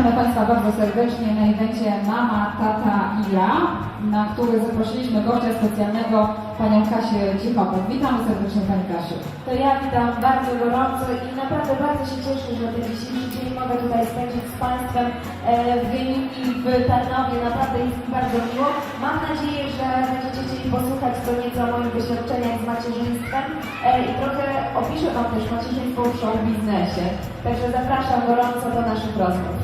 Witamy Państwa bardzo serdecznie na evencie Mama, Tata i Ja, na który zaprosiliśmy gościa specjalnego, Panią Kasię Cichopek. Witamy serdecznie Pani Kasiu. To ja witam bardzo gorąco i naprawdę bardzo się cieszę, że ten dzisiejszy dzień mogę tutaj spędzić z Państwem e, w Geniki w Tarnowie. Naprawdę jest mi bardzo miło. Mam nadzieję, że będziecie chcieli posłuchać co nieco o moich doświadczeniach z macierzyństwem e, i trochę opiszę Wam też macierzyństwo w show biznesie. Także zapraszam gorąco do naszych rozmów.